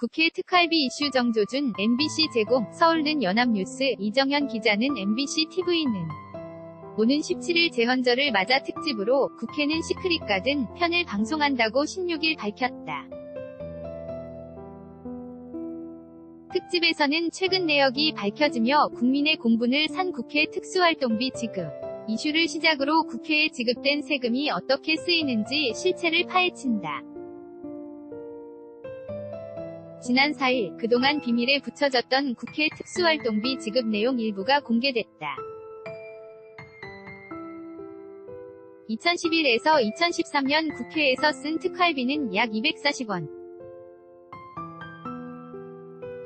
국회 특활비 이슈 정조준 MBC 제공 서울는 연합뉴스 이정현 기자는 MBC TV는 오는 17일 재헌절을 맞아 특집으로 국회는 시크릿 가든 편을 방송한다고 16일 밝혔다. 특집에서는 최근 내역이 밝혀지며 국민의 공분을 산 국회 특수활동비 지급 이슈를 시작으로 국회에 지급된 세금이 어떻게 쓰이는지 실체를 파헤친다. 지난 4일 그동안 비밀에 붙여졌던 국회 특수활동비 지급 내용 일부가 공개됐다. 2011에서 2013년 국회에서 쓴 특활비는 약 240원.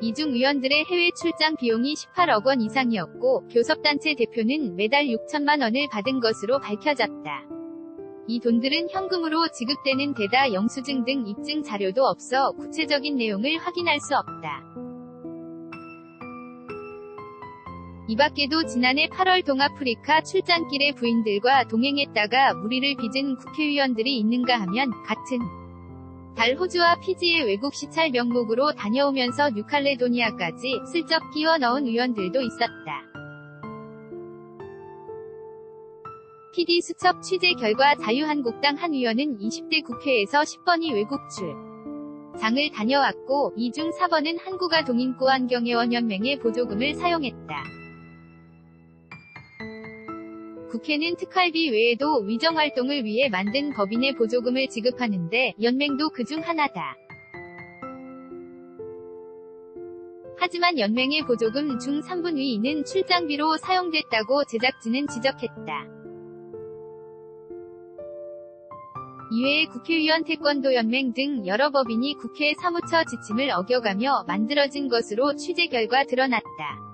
이중 의원들의 해외 출장 비용이 18억 원 이상이었고 교섭단체 대표는 매달 6천만 원을 받은 것으로 밝혀졌다. 이 돈들은 현금으로 지급되는 데다 영수증 등 입증 자료도 없어 구체적인 내용을 확인할 수 없다. 이 밖에도 지난해 8월 동아프리카 출장길에 부인들과 동행했다가 무리를 빚은 국회의원들이 있는가 하면 같은 달 호주와 피지의 외국 시찰 명목으로 다녀오면서 뉴칼레도니아까지 슬쩍 끼워 넣은 의원들도 있었다. PD 수첩 취재 결과 자유한국당 한 의원은 20대 국회에서 10번이 외국 출 장을 다녀왔고 이 중 4번은 한국아 동인권환경회원연맹의 보조금을 사용했다. 국회는 특활비 외에도 위정활동을 위해 만든 법인의 보조금을 지급하는데 연맹도 그중 하나다. 하지만 연맹의 보조금 중 3분의 2는 출장비로 사용됐다고 제작진은 지적했다. 이외에 국회의원 태권도연맹 등 여러 법인이 국회 사무처 지침을 어겨가며 만들어진 것으로 취재 결과 드러났다.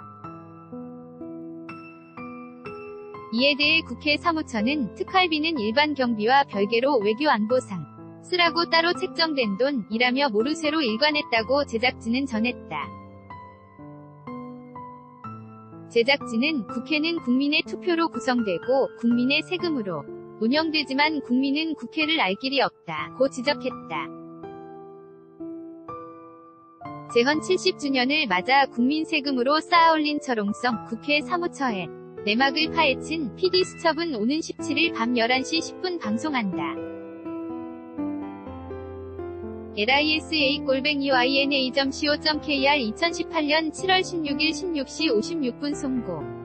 이에 대해 국회 사무처는 특활비는 일반 경비와 별개로 외교 안보상 쓰라고 따로 책정된 돈이라며 모르쇠로 일관했다고 제작진은 전했다. 제작진은 국회는 국민의 투표로 구성되고 국민의 세금으로 운영되지만 국민은 국회를 알 길이 없다. 고 지적했다. 재헌 70주년을 맞아 국민 세금으로 쌓아올린 철옹성 국회 사무처에 내막을 파헤친 PD 수첩은 오는 17일 밤 11시 10분 방송한다. lisa-yna.co.kr 2018년 7월 16일 16시 56분 송고